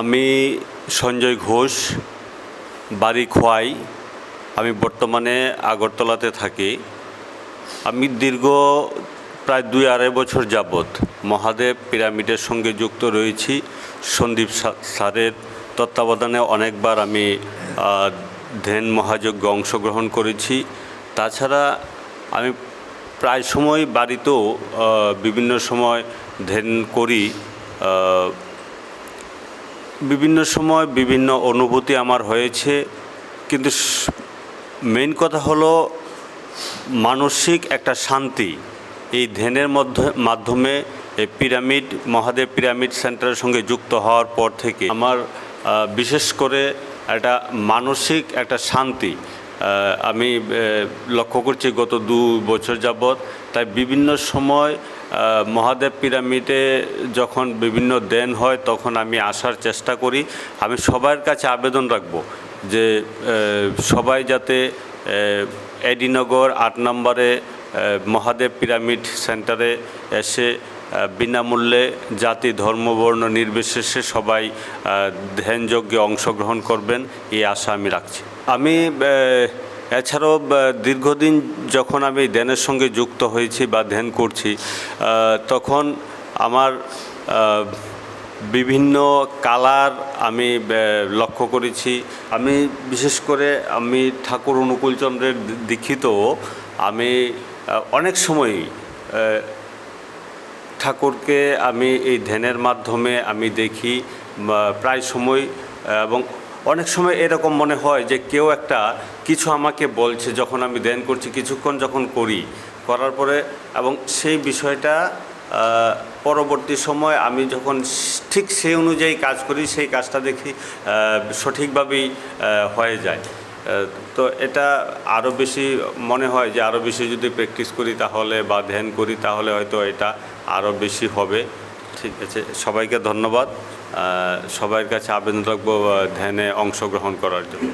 আমি সঞ্জয় ঘোষ, বাড়ি খোয়াই। আমি বর্তমানে আগরতলাতে থাকি। আমি দীর্ঘ প্রায় দুই আড়াই বছর যাবৎ মহাদেব পিরামিডের সঙ্গে যুক্ত রয়েছি। সন্দীপ স্যারের তত্ত্বাবধানে অনেকবার আমি ধ্যান মহাযজ্ঞে অংশগ্রহণ করেছি। তাছাড়া আমি প্রায় সময় বাড়িতেও বিভিন্ন সময় ধ্যান করি। বিভিন্ন সময় বিভিন্ন অনুভূতি আমার হয়েছে, কিন্তু মেইন কথা হলো মানসিক একটা শান্তি। এই ধ্যানের মধ্যে, মাধ্যমে এই পিরামিড, মহাদেব পিরামিড সেন্টারের সঙ্গে যুক্ত হওয়ার পর থেকে আমার বিশেষ করে একটা মানসিক একটা শান্তি। আমি লক্ষ্য করছি গত দু বছর যাবৎ, তাই বিভিন্ন সময় মহাদেব পিরামিডে যখন বিভিন্ন দেন হয়, তখন আমি আসার চেষ্টা করি। আমি সবার কাছে আবেদন রাখব যে সবাই যাতে এডিনগর আট নম্বরে মহাদেব পিরামিড সেন্টারে এসে বিনামূল্যে জাতি, ধর্ম, বর্ণ নির্বিশেষে সবাই ধ্যানযজ্ঞে অংশগ্রহণ করবেন, এই আশা আমি রাখছি। আমি এছাড়াও দীর্ঘদিন যখন আমি ধ্যানের সঙ্গে যুক্ত হয়েছি বা ধ্যান করছি তখন আমার বিভিন্ন কালার আমি লক্ষ্য করেছি। আমি, বিশেষ করে আমি ঠাকুর অনুকূলচন্দ্রের দীক্ষিত, আমি অনেক সময়ই ঠাকুরকে আমি এই ধ্যানের মাধ্যমে আমি দেখি প্রায় সময়, এবং অনেক সময় এরকম মনে হয় যে কেউ একটা কিছু আমাকে বলছে, যখন আমি ধ্যান করছি, কিছুক্ষণ যখন করি, করার পরে এবং সেই বিষয়টা পরবর্তী সময় আমি যখন ঠিক সেই অনুযায়ী কাজ করি, সেই কাজটা দেখি সঠিকভাবেই হয়ে যায়। তো এটা আরও বেশি মনে হয় যে আরও বেশি যদি প্র্যাকটিস করি তাহলে বা ধ্যান করি তাহলে হয়তো এটা আরও বেশি হবে। ঠিক আছে, সবাইকে ধন্যবাদ। সবার কাছে আবেদন রাখব ধ্যানে অংশগ্রহণ করার জন্য।